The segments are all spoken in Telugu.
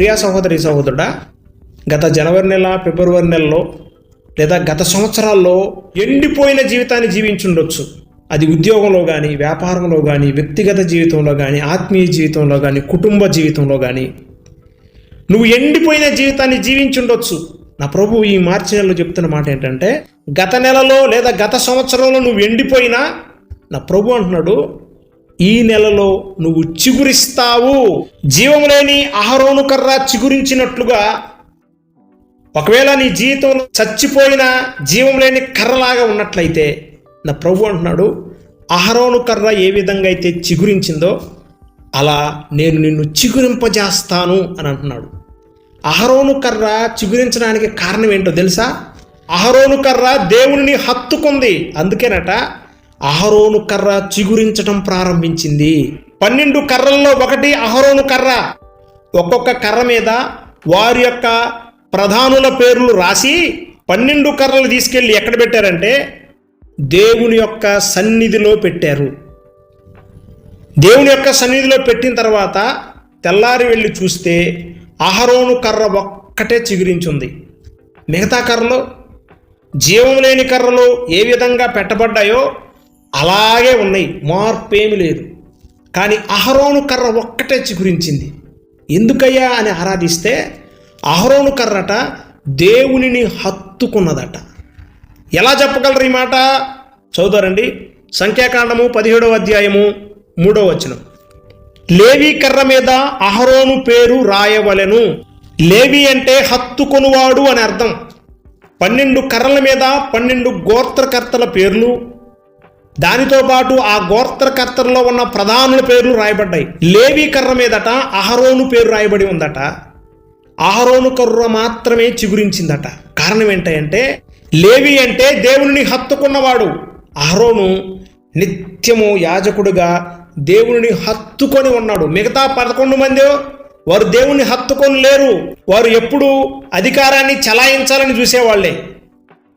ప్రియా సహోదరి సహోదరుడా గత జనవరి నెల ఫిబ్రవరి నెలలో లేదా గత సంవత్సరాల్లో ఎండిపోయిన జీవితాన్ని జీవించుండొచ్చు. అది ఉద్యోగంలో కానీ వ్యాపారంలో కానీ వ్యక్తిగత జీవితంలో కానీ ఆత్మీయ జీవితంలో కానీ కుటుంబ జీవితంలో కానీ నువ్వు ఎండిపోయిన జీవితాన్ని జీవించుండొచ్చు. నా ప్రభు ఈ మార్చి నెలలో చెప్తున్న మాట ఏంటంటే గత నెలలో లేదా గత సంవత్సరంలో నువ్వు ఎండిపోయినా నా ప్రభు అంటున్నాడు ఈ నెలలో నువ్వు చిగురిస్తావు. జీవం లేని అహరోను కర్ర చిగురించినట్లుగా ఒకవేళ నీ జీవితంలో చచ్చిపోయిన జీవం లేని కర్రలాగా ఉన్నట్లయితే నా ప్రభు అంటున్నాడు అహరోను కర్ర ఏ విధంగా అయితే చిగురించిందో అలా నేను నిన్ను చిగురింపజేస్తాను అని అంటున్నాడు. అహరోను కర్ర చిగురించడానికి కారణం ఏంటో తెలుసా? అహరోను కర్ర దేవుని హత్తుకుంది. అందుకేనట అహరోను కర్ర చిగురించటం ప్రారంభించింది. పన్నెండు కర్రల్లో ఒకటి అహరోను కర్ర. ఒక్కొక్క కర్ర మీద వారి యొక్క ప్రధానుల పేర్లు రాసి పన్నెండు కర్రలు తీసుకెళ్ళి ఎక్కడ పెట్టారంటే దేవుని యొక్క సన్నిధిలో పెట్టారు. దేవుని యొక్క సన్నిధిలో పెట్టిన తర్వాత తెల్లారి వెళ్ళి చూస్తే అహరోను కర్ర ఒక్కటే చిగురించుంది. మిగతా కర్రలు జీవం లేని కర్రలు ఏ విధంగా పెట్టబడ్డాయో అలాగే ఉన్నాయి. మార్పు ఏమి లేదు. కానీ అహరోను కర్ర ఒక్కటే చిగురించింది. ఎందుకయ్యా అని ఆరాధిస్తే అహరోను కర్రట దేవునిని హత్తుకున్నదట. ఎలా చెప్పగలరు ఈ మాట? చదువుతారండి సంఖ్యాకాండము పదిహేడవ అధ్యాయము మూడవ వచనం. లేవి కర్ర మీద అహరోను పేరు రాయవలెను. లేవి అంటే హత్తుకొనువాడు అని అర్థం. పన్నెండు కర్రల మీద పన్నెండు గోత్రకర్తల పేర్లు దానితో పాటు ఆ గోత్రకర్తల్లో ఉన్న ప్రధానుల పేర్లు రాయబడ్డాయి. లేవి కర్ర మీదట అహరోను పేరు రాయబడి ఉందట. అహరోను కర్ర మాత్రమే చిగురించిందట. కారణం ఏంటంటే లేవి అంటే దేవుని హత్తుకున్నవాడు. అహరోను నిత్యము యాజకుడుగా దేవుని హత్తుకొని ఉన్నాడు. మిగతా పదకొండు మంది వారు దేవుని హత్తుకొని లేరు. వారు ఎప్పుడు అధికారాన్ని చలాయించాలని చూసేవాళ్ళే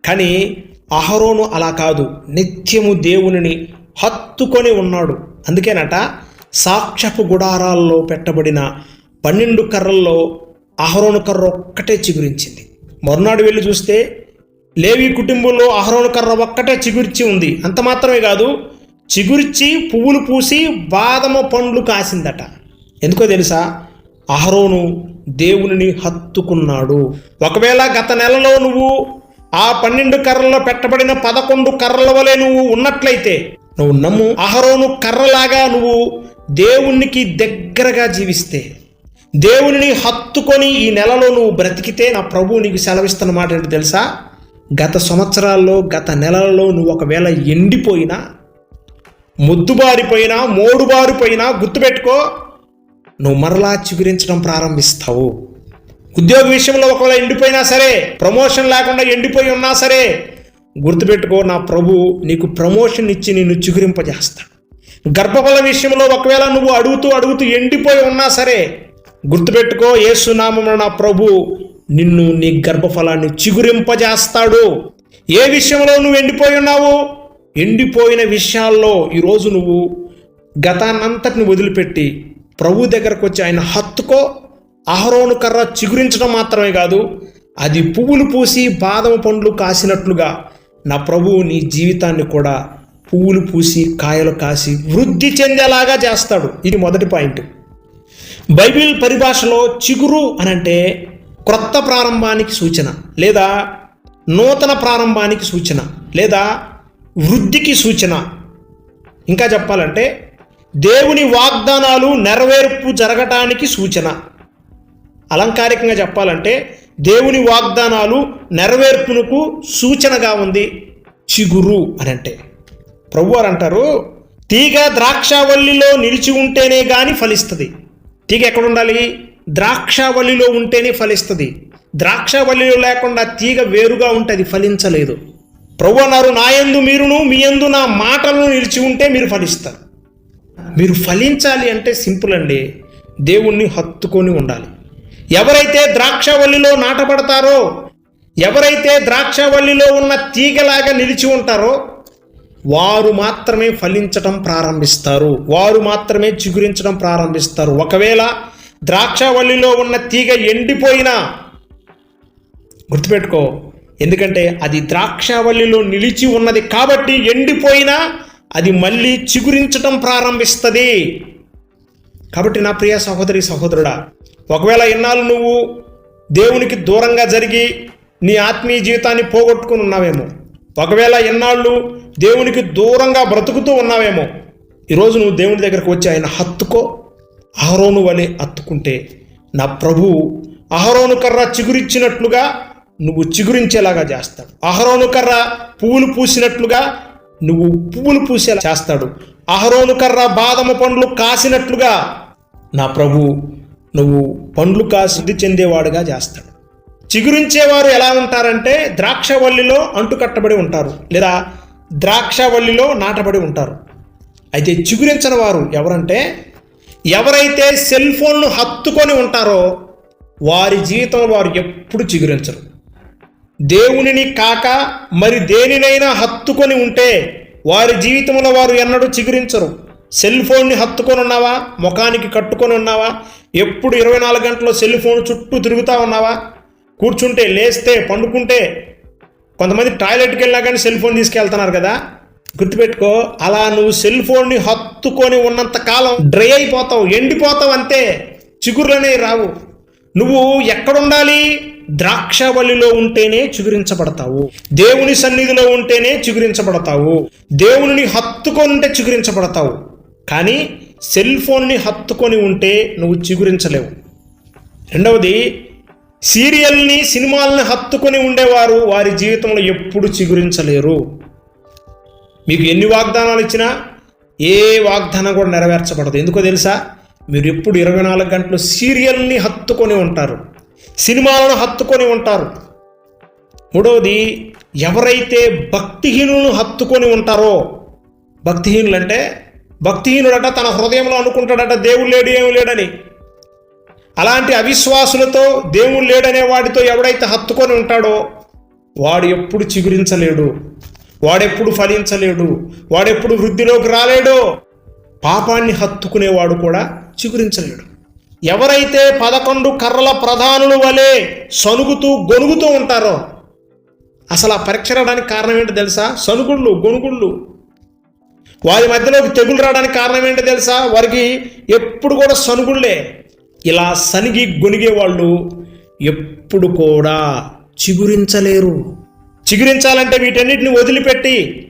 కానీ అహరోను అలా కాదు నిత్యము దేవునిని హత్తుకొని ఉన్నాడు. అందుకేనట సాక్షపు గుడారాల్లో పెట్టబడిన పన్నెండు కర్రల్లో అహరోను కర్ర ఒక్కటే చిగురించింది. మరునాడు వెళ్ళి చూస్తే లేవి కుటుంబంలో అహరోను కర్ర ఒక్కటే చిగుర్చి ఉంది. అంత మాత్రమే కాదు చిగుర్చి పువ్వులు పూసి బాదమ పండ్లు కాసిందట. ఎందుకో తెలుసా? అహరోను దేవునిని హత్తుకున్నాడు. ఒకవేళ గత నెలలో నువ్వు ఆ పన్నెండు కర్రల్లో పెట్టబడిన పదకొండు కర్రల వలె నువ్వు ఉన్నట్లయితే నువ్వు నమ్ము అహరోను కర్రలాగా నువ్వు దేవునికి దగ్గరగా జీవిస్తే దేవుని హత్తుకొని ఈ నెలలో నువ్వు బ్రతికితే నా ప్రభువు నీకు సెలవిస్తున్న మాట ఏంటి తెలుసా? గత సంవత్సరాల్లో గత నెలలలో నువ్వు ఒకవేళ ఎండిపోయినా ముద్దుబారిపోయినా మోడుబారిపోయినా గుర్తుపెట్టుకో నువ్వు మరలా చిగురించడం ప్రారంభిస్తావు. ఉద్యోగ విషయంలో ఒకవేళ ఎండిపోయినా సరే ప్రమోషన్ లేకుండా ఎండిపోయి ఉన్నా సరే గుర్తుపెట్టుకో నా ప్రభు నీకు ప్రమోషన్ ఇచ్చి నిన్ను చిగురింపజేస్తాడు. గర్భఫల విషయంలో ఒకవేళ నువ్వు అడుగుతూ అడుగుతూ ఎండిపోయి ఉన్నా సరే గుర్తుపెట్టుకో ఏసునామమున నా ప్రభు నిన్ను నీ గర్భఫలాన్ని చిగురింపజేస్తాడు. ఏ విషయంలో నువ్వు ఎండిపోయి ఉన్నావు ఎండిపోయిన విషయాల్లో ఈరోజు నువ్వు గతాన్నంతటిని వదిలిపెట్టి ప్రభు దగ్గరకు వచ్చి ఆయన హత్తుకో అహరోను కర్ర చిగురించడం మాత్రమే కాదు అది పువ్వులు పూసి బాదం పండ్లు కాసినట్లుగా నా ప్రభువు నీ జీవితాన్ని కూడా పువ్వులు పూసి కాయలు కాసి వృద్ధి చెందేలాగా చేస్తాడు. ఇది మొదటి పాయింట్. బైబిల్ పరిభాషలో చిగురు అనంటే క్రొత్త ప్రారంభానికి సూచన లేదా నూతన ప్రారంభానికి సూచన లేదా వృద్ధికి సూచన. ఇంకా చెప్పాలంటే దేవుని వాగ్దానాలు నెరవేర్పు జరగటానికి సూచన. అలంకారికంగా చెప్పాలంటే దేవుని వాగ్దానాలు నెరవేర్పునకు సూచనగా ఉంది. చిగురు అని అంటే ప్రభువారు అంటారు తీగ ద్రాక్షావల్లిలో నిలిచి ఉంటేనే కానీ ఫలిస్తుంది. తీగ ఎక్కడ ఉండాలి? ద్రాక్షావల్లిలో ఉంటేనే ఫలిస్తుంది. ద్రాక్షావల్లిలో లేకుండా తీగ వేరుగా ఉంటే అది ఫలించలేదు. ప్రభు అన్నారు నా యందు మీరును మీ యందు నా మాటలను నిలిచి ఉంటే మీరు ఫలిస్తారు. మీరు ఫలించాలి అంటే సింపుల్ అండి దేవుణ్ణి హత్తుకొని ఉండాలి. ఎవరైతే ద్రాక్షవల్లిలో నాటబడతారో ఎవరైతే ద్రాక్షవల్లిలో ఉన్న తీగలాగా నిలిచి ఉంటారో వారు మాత్రమే ఫలించటం ప్రారంభిస్తారు. వారు మాత్రమే చిగురించడం ప్రారంభిస్తారు. ఒకవేళ ద్రాక్షవల్లిలో ఉన్న తీగ ఎండిపోయినా గుర్తుపెట్టుకో ఎందుకంటే అది ద్రాక్షవల్లిలో నిలిచి ఉన్నది కాబట్టి ఎండిపోయినా అది మళ్ళీ చిగురించటం ప్రారంభిస్తుంది. కాబట్టి నా ప్రియ సహోదరి సహోదరుడా ఒకవేళ ఇన్నాళ్ళు నువ్వు దేవునికి దూరంగా జరిగి నీ ఆత్మీయ జీవితాన్ని పోగొట్టుకుని ఉన్నావేమో ఒకవేళ ఇన్నాళ్ళు దేవునికి దూరంగా బ్రతుకుతూ ఉన్నావేమో ఈరోజు నువ్వు దేవుని దగ్గరకు వచ్చి ఆయన హత్తుకో. అహరోను వలె హత్తుకుంటే నా ప్రభు అహరోను కర్ర చిగురిచ్చినట్లుగా నువ్వు చిగురించేలాగా చేస్తాడు. అహరోను కర్ర పువ్వులు పూసినట్లుగా నువ్వు పువ్వులు పూసేలా చేస్తాడు. అహరోను కర్ర బాదమ పండ్లు కాసినట్లుగా నా ప్రభు నువ్వు పండ్లు కాసిద్ధి చెందేవాడుగా చేస్తాడు. చిగురించేవారు ఎలా ఉంటారంటే ద్రాక్షవల్లిలో అంటుకట్టబడి ఉంటారు లేదా ద్రాక్షవల్లిలో నాటబడి ఉంటారు. అయితే చిగురించని వారు ఎవరంటే ఎవరైతే సెల్ ఫోన్ను హత్తుకొని ఉంటారో వారి జీవితం వారు ఎప్పుడు చిగురించరు. దేవునిని కాక మరి దేనినైనా హత్తుకొని ఉంటే వారి జీవితంలో వారు ఎన్నడూ చిగురించరు. సెల్ ఫోన్ని హత్తుకొని ఉన్నావా? ముఖానికి కట్టుకొని ఉన్నావా? ఎప్పుడు ఇరవై నాలుగు గంటలు సెల్ ఫోన్ చుట్టూ తిరుగుతూ ఉన్నావా? కూర్చుంటే లేస్తే పండుకుంటే కొంతమంది టాయిలెట్కి వెళ్ళినా కానీ సెల్ ఫోన్ తీసుకెళ్తున్నారు కదా? గుర్తుపెట్టుకో అలా నువ్వు సెల్ ఫోన్ని హత్తుకొని ఉన్నంత కాలం డ్రై అయిపోతావు ఎండిపోతావు అంతే. చిగురులనే రావు. నువ్వు ఎక్కడుండాలి? ద్రాక్షవల్లిలో ఉంటేనే చిగురించబడతావు. దేవుని సన్నిధిలో ఉంటేనే చిగురించబడతావు. దేవుని హత్తుకొని ఉంటే చిగురించబడతావు. కానీ సెల్ ఫోన్ని హత్తుకొని ఉంటే నువ్వు చిగురించలేవు. రెండవది సీరియల్ని సినిమాల్ని హత్తుకొని ఉండేవారు వారి జీవితంలో ఎప్పుడు చిగురించలేరు. మీకు ఎన్ని వాగ్దానాలు ఇచ్చినా ఏ వాగ్దానం కూడా నెరవేర్చబడదు. ఎందుకో తెలుసా? మీరు ఎప్పుడు ఇరవై నాలుగు గంటలు సీరియల్ని హత్తుకొని ఉంటారు. సినిమాలను హత్తుకొని ఉంటారు. మూడవది ఎవరైతే భక్తిహీనులను హత్తుకొని ఉంటారో భక్తిహీనులు అంటే భక్తిహీనుడట తన హృదయంలో అనుకుంటాడట దేవుడు లేడు ఏమి లేడని. అలాంటి అవిశ్వాసులతో దేవుడు లేడనే వాడితో ఎవడైతే హత్తుకొని ఉంటాడో వాడు ఎప్పుడు చిగురించలేడు వాడెప్పుడు ఫలించలేడు వాడెప్పుడు వృద్ధిలోకి రాలేడో పాపాన్ని హత్తుకునేవాడు కూడా చిగురించలేడు. ఎవరైతే పదకొండు కర్రల ప్రధానుల వలె సనుగుతూ గొనుగుతూ ఉంటారో అసలు ఆ పరీక్ష రావడానికి కారణం ఏంటో తెలుసా? సనుగుళ్ళు గొనుగుళ్ళు. వారి మధ్యలోకి తెగులు రావడానికి కారణం ఏంటో తెలుసా? వారికి ఎప్పుడు కూడా సనుగుళ్ళే. ఇలా సనిగి గొనిగే వాళ్ళు ఎప్పుడు కూడా చిగురించలేరు. చిగురించాలంటే వీటన్నిటిని వదిలిపెట్టి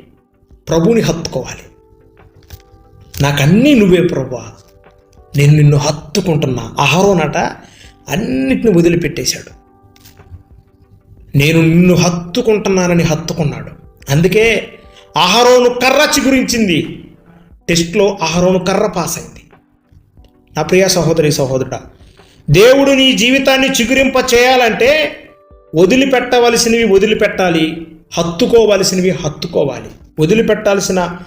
ప్రభుని హత్తుకోవాలి. నాకన్నీ నువ్వే ప్రభువా. నేను నిన్ను హత్తుకుంటున్నా. అహరోనట అన్నిటిని వదిలిపెట్టేశాడు. నేను నిన్ను హత్తుకుంటున్నానని హత్తుకున్నాడు. అందుకే అహరోను కర్ర చిగురించింది. టెస్ట్లో అహరోను కర్ర పాస్ అయింది నా ప్రియ సహోదరి సహోదరుడ దేవుడు నీ జీవితాన్ని చిగురింప చేయాలంటే వదిలిపెట్టవలసినవి వదిలిపెట్టాలి హత్తుకోవలసినవి హత్తుకోవాలి. వదిలిపెట్టాల్సిన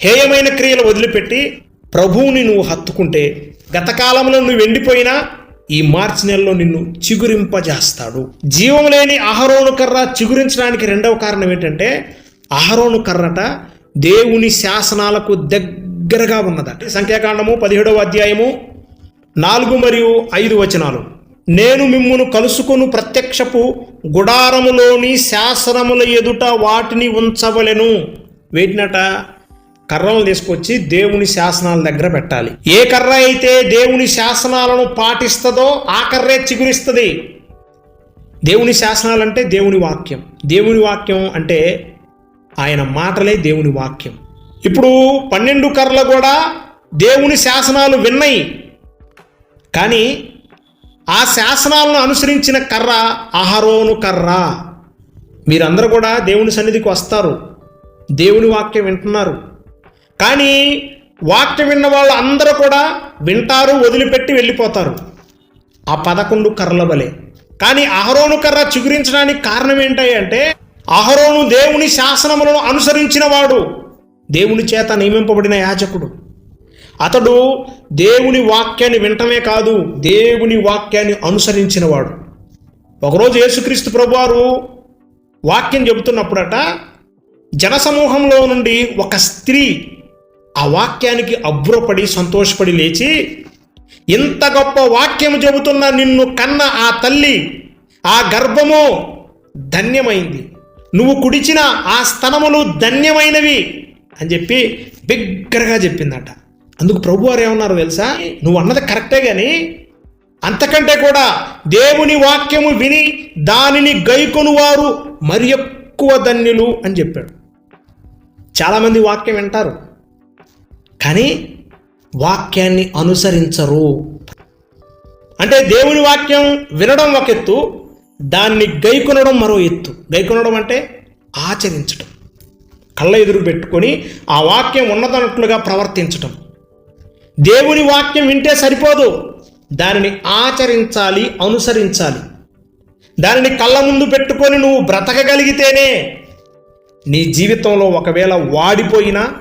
హేయమైన క్రియలు వదిలిపెట్టి ప్రభువుని నువ్వు హత్తుకుంటే గతకాలంలో నువ్వు ఎండిపోయినా ఈ మార్చి నెలలో నిన్ను చిగురింపజేస్తాడు. జీవం లేని అహరోను కర్ర చిగురించడానికి రెండవ కారణం ఏంటంటే అహరోను కర్రట దేవుని శాసనాలకు దగ్గరగా ఉన్నదట. సంఖ్యాకాండము పదిహేడవ అధ్యాయము నాలుగు మరియు ఐదు వచనాలు. నేను మిమ్మును కలుసుకొను ప్రత్యక్షపు గుడారములోని శాసనముల ఎదుట వాటిని ఉంచవలెను. వేటినట? కర్రలు తీసుకొచ్చి దేవుని శాసనాల దగ్గర పెట్టాలి. ఏ కర్ర అయితే దేవుని శాసనాలను పాటిస్తుందో ఆ కర్రే చిగురిస్తుంది. దేవుని శాసనాలు అంటే దేవుని వాక్యం. దేవుని వాక్యం అంటే ఆయన మాటలే దేవుని వాక్యం. ఇప్పుడు పన్నెండు కర్రలు కూడా దేవుని శాసనాలు విన్నాయి. కానీ ఆ శాసనాలను అనుసరించిన కర్ర అహరోను కర్ర. మీరందరూ కూడా దేవుని సన్నిధికి వస్తారు. దేవుని వాక్యం వింటున్నారు. కానీ వాక్యం విన్న వాళ్ళు అందరూ కూడా వింటారు వదిలిపెట్టి వెళ్ళిపోతారు. ఆ పదకొండు కర్రల వలె. కానీ అహరోను కర్ర చిగురించడానికి కారణం ఏంటంటే అంటే అహరోను దేవుని శాసనములను అనుసరించిన వాడు దేవుని చేత నియమింపబడిన యాజకుడు. అతడు దేవుని వాక్యాన్ని వింటమే కాదు దేవుని వాక్యాన్ని అనుసరించినవాడు. ఒకరోజు యేసుక్రీస్తు ప్రభువారు వాక్యం చెబుతున్నప్పుడట జనసమూహంలో నుండి ఒక స్త్రీ ఆ వాక్యానికి అబ్బురపడి సంతోషపడి లేచి ఇంత గొప్ప వాక్యము చెబుతున్న నిన్ను కన్న ఆ తల్లి ఆ గర్భము ధన్యమైంది. నువ్వు కుడిచిన ఆ స్థనములు ధన్యమైనవి అని చెప్పి బిగ్గరగా చెప్పిందట. అందుకు ప్రభు వారు ఏమన్నారు తెలుసా? నువ్వు అన్నది కరెక్టే కానీ అంతకంటే కూడా దేవుని వాక్యము విని దానిని గైకొను వారు మరి ఎక్కువ ధన్యులు అని చెప్పాడు. చాలామంది వాక్యం వింటారు. కానీ వాక్యాన్ని అనుసరించరు. అంటే దేవుని వాక్యం వినడం ఒక ఎత్తు దాన్ని గైకొనడం మరో ఎత్తు. గైకొనడం అంటే ఆచరించటం. కళ్ళ ఎదురు పెట్టుకొని ఆ వాక్యం ఉన్నదన్నట్లుగా ప్రవర్తించటం. దేవుని వాక్యం వింటే సరిపోదు. దానిని ఆచరించాలి అనుసరించాలి. దానిని కళ్ళ ముందు పెట్టుకొని నువ్వు బ్రతకగలిగితేనే నీ జీవితంలో ఒకవేళ వాడిపోయినా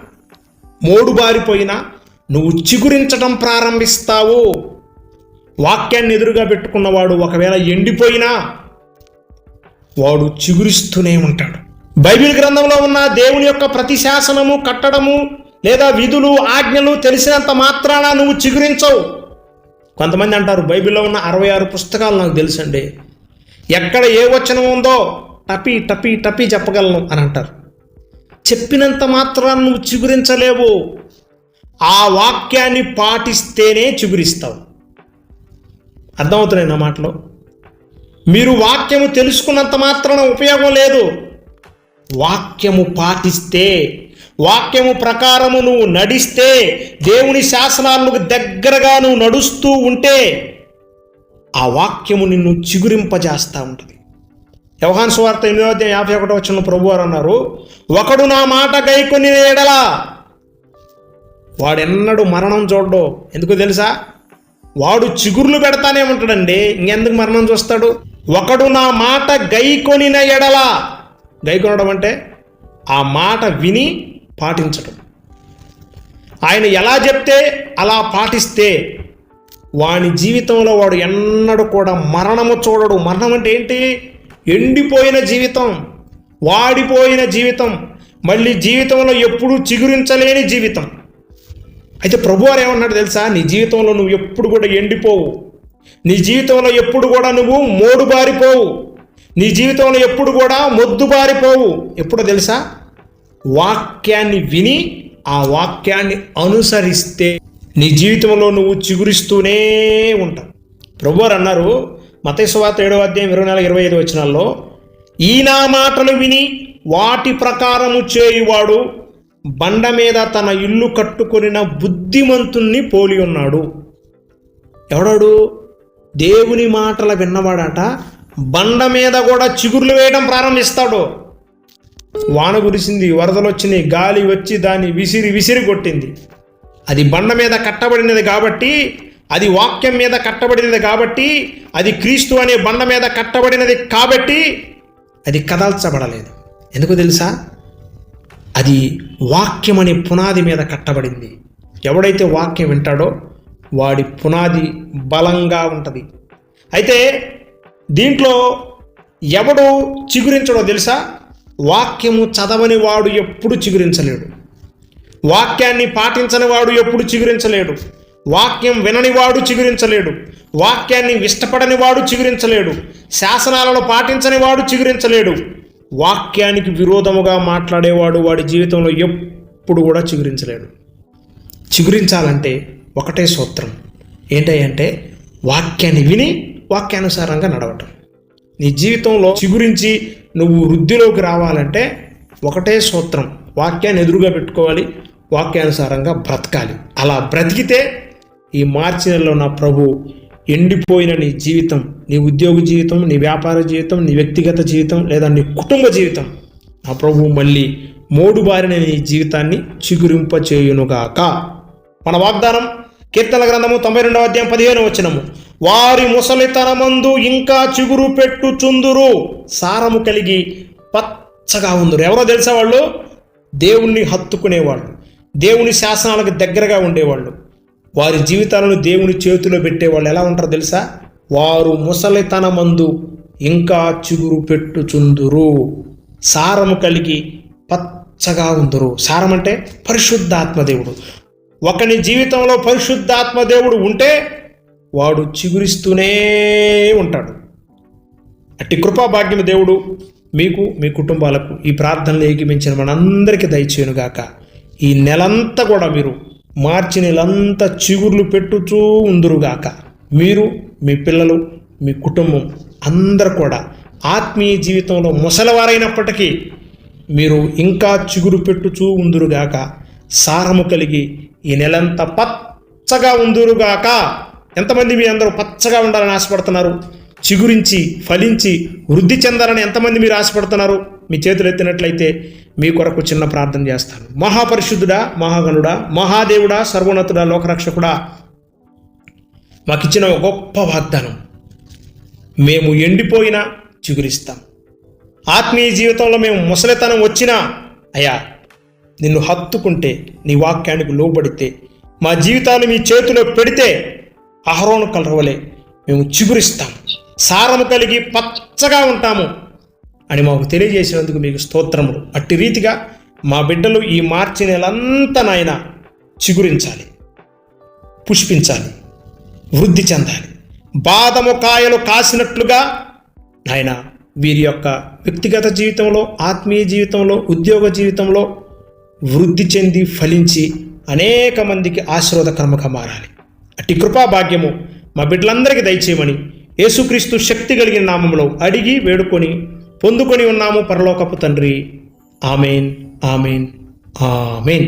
మోడుబారిపోయినా నువ్వు చిగురించటం ప్రారంభిస్తావు. వాక్యాన్ని ఎదురుగా పెట్టుకున్నవాడు ఒకవేళ ఎండిపోయినా వాడు చిగురిస్తూనే ఉంటాడు. బైబిల్ గ్రంథంలో ఉన్న దేవుని యొక్క ప్రతి శాసనము కట్టడము లేదా విధులు ఆజ్ఞలు తెలిసినంత మాత్రాన నువ్వు చిగురించవు. కొంతమంది అంటారు బైబిల్లో ఉన్న అరవై ఆరు పుస్తకాలు నాకు తెలుసండి. ఎక్కడ ఏ వచనం ఉందో టపి టపి టపి చెప్పగలను అని అంటారు. చెప్పినంత మాత్రాన నువ్వు చిగురించలేవు. ఆ వాక్యాన్ని పాటిస్తేనే చిగురిస్తావు. అర్థమవుతున్నాయి నా మాటలో? మీరు వాక్యము తెలుసుకున్నంత మాత్రాన ఉపయోగం లేదు. వాక్యము పాటిస్తే వాక్యము ప్రకారము నువ్వు నడిస్తే దేవుని శాసనాలకు దగ్గరగా నువ్వు నడుస్తూ ఉంటే ఆ వాక్యము నిన్ను చిగురింపజేస్తూ ఉంటుంది. వ్యవహాన్ స్వార్థ ఎనిమిదో అధ్యాయం యాభై ఒకటో వచ్చిన ప్రభు వారు అన్నారు ఒకడు నా మాట గైకొని ఎడలా వాడెన్నడు మరణం చూడడు. ఎందుకు తెలుసా? వాడు చిగుర్లు పెడతానే ఉంటాడండి ఇంకెందుకు మరణం చూస్తాడు? ఒకడు నా మాట గైకొనిన ఎడల. గైకొనడం అంటే ఆ మాట విని పాటించడం ఆయన ఎలా చెప్తే అలా పాటిస్తే వాని జీవితంలో వాడు ఎన్నడూ కూడా మరణము చూడడు. మరణం అంటే ఏంటి? ఎండిపోయిన జీవితం వాడిపోయిన జీవితం మళ్ళీ జీవితంలో ఎప్పుడూ చిగురించలేని జీవితం. అయితే ప్రభువారు ఏమన్నాడు తెలుసా? నీ జీవితంలో నువ్వు ఎప్పుడు కూడా ఎండిపోవు. నీ జీవితంలో ఎప్పుడు కూడా నువ్వు మోడుబారిపోవు నీ జీవితంలో ఎప్పుడు కూడా మొద్దుబారిపోవు ఎప్పుడో తెలుసా? వాక్యాన్ని విని ఆ వాక్యాన్ని అనుసరిస్తే నీ జీవితంలో నువ్వు చిగురిస్తూనే ఉంటావు. ప్రభువారు అన్నారు మతేశ్వాత ఏడవ అధ్యాయం ఇరవై నాలుగు ఇరవై ఐదు వచ్చినాల్లో ఈ నా మాటలు విని వాటి ప్రకారము చేయువాడు బండ మీద తన ఇల్లు కట్టుకొనిన బుద్ధిమంతుణ్ణి పోలి ఉన్నాడు. ఎవడాడు? దేవుని మాటల విన్నవాడట బండ మీద కూడా చిగుర్లు వేయడం ప్రారంభిస్తాడు. వాన కురిసింది వరదలు వచ్చినాయి గాలి వచ్చి దాన్ని విసిరి విసిరి కొట్టింది. అది బండ మీద కట్టబడినది కాబట్టి అది వాక్యం మీద కట్టబడినది కాబట్టి అది క్రీస్తు అనే బండ మీద కట్టబడినది కాబట్టి అది కదల్చబడలేదు. ఎందుకు తెలుసా? అది వాక్యం అనే పునాది మీద కట్టబడింది. ఎవడైతే వాక్యం వింటాడో వాడి పునాది బలంగా ఉంటుంది. అయితే దీంట్లో ఎవడు చిగురించడో తెలుసా? వాక్యము చదవని వాడు ఎప్పుడు చిగురించలేడు. వాక్యాన్ని పాటించని వాడు ఎప్పుడు చిగురించలేడు. వాక్యం వినని వాడు చిగురించలేడు. వాక్యాన్ని ఇష్టపడని వాడు చిగురించలేడు. శాసనాలను పాటించని వాడు చిగురించలేడు. వాక్యానికి విరోధముగా మాట్లాడేవాడు వాడి జీవితంలో ఎప్పుడు కూడా చిగురించలేడు. చిగురించాలంటే ఒకటే సూత్రం. ఏంటంటే వాక్యాన్ని విని వాక్యానుసారంగా నడవటం. నీ జీవితంలో చిగురించి నువ్వు వృద్ధిలోకి రావాలంటే ఒకటే సూత్రం. వాక్యాన్ని ఎదురుగా పెట్టుకోవాలి వాక్యానుసారంగా బ్రతకాలి. అలా బ్రతికితే ఈ మార్చి నెలలో నా ప్రభు ఎండిపోయిన నీ జీవితం నీ ఉద్యోగ జీవితం నీ వ్యాపార జీవితం నీ వ్యక్తిగత జీవితం లేదా నీ కుటుంబ జీవితం నా ప్రభు మళ్ళీ మోడుబారిన నీ జీవితాన్ని చిగురింపచేయునుగాక. మన వాగ్దానం కీర్తన గ్రంథము తొంభై రెండవ అధ్యాయం పదిహేను వచనము. వారి ముసలితనమందు ఇంకా చిగురు పెట్టు చుందురు సారము కలిగి పచ్చగా ఉందరు. ఎవరో తెలుసా వాళ్ళు? దేవుణ్ణి హత్తుకునేవాళ్ళు దేవుని శాసనాలకు దగ్గరగా ఉండేవాళ్ళు. వారి జీవితాలను దేవుని చేతిలో పెట్టేవాళ్ళు ఎలా ఉంటారో తెలుసా? వారు ముసలితనమందు ఇంకా చిగురు పెట్టుచుందురు సారము కలిగి పచ్చగా ఉందరు. సారం అంటే పరిశుద్ధాత్మదేవుడు ఒకని జీవితంలో పరిశుద్ధాత్మ దేవుడు ఉంటే వాడు చిగురిస్తూనే ఉంటాడు. అట్టి కృపాభాగ్యం దేవుడు మీకు మీ కుటుంబాలకు ఈ ప్రార్థనలు ఏకిమించిన మనందరికీ దయచేయునుగాక. ఈ నెలంతా కూడా మీరు మార్చి నెలంతా చిగుర్లు పెట్టుచూ ఉందురుగాక. మీరు మీ పిల్లలు మీ కుటుంబం అందరు కూడా ఆత్మీయ జీవితంలో ముసలివారైనప్పటికీ మీరు ఇంకా చిగురు పెట్టుచూ ఉందురుగాక. సారము కలిగి ఈ నెలంతా పచ్చగా ఉందురుగాక. ఎంతమంది మీ అందరూ పచ్చగా ఉండాలని ఆశపడుతున్నారు? చిగురించి ఫలించి వృద్ధి చెందాలని ఎంతమంది మీరు ఆశపడుతున్నారు? మీ చేతులు ఎత్తినట్లయితే మీ కొరకు చిన్న ప్రార్థన చేస్తాను. మహాపరిశుద్ధుడా మహాగణుడా మహాదేవుడా సర్వోన్నతుడా లోకరక్షకుడా మాకిచ్చిన గొప్ప వాగ్దానం. మేము ఎండిపోయినా చిగురిస్తాం. ఆత్మీయ జీవితంలో మేము ముసలితనం వచ్చినా అయ్యా నిన్ను హత్తుకుంటే నీ వాక్యానికి లోబడితే మా జీవితాలు మీ చేతిలో పెడితే అహరోను కలరవలే మేము చిగురిస్తాం. సారము కలిగి పచ్చగా ఉంటాము అని మాకు తెలియజేసినందుకు మీకు స్తోత్రములు. అట్టి రీతిగా మా బిడ్డలు ఈ మార్చి నెలంతా నాయన చిగురించాలి పుష్పించాలి వృద్ధి చెందాలి. బాదము కాయలు కాసినట్లుగా నాయన వీరి యొక్క వ్యక్తిగత జీవితంలో ఆత్మీయ జీవితంలో ఉద్యోగ జీవితంలో వృద్ధి చెంది ఫలించి అనేక మందికి ఆశీర్వాదకరముగా మారాలి. అట్టి కృపా భాగ్యము మా బిడ్డలందరికీ దయచేయమని యేసుక్రీస్తు శక్తి కలిగిన నామంలో అడిగి వేడుకొని పొందుకొని ఉన్నాము పరలోకపు తండ్రి. Amen amen amen.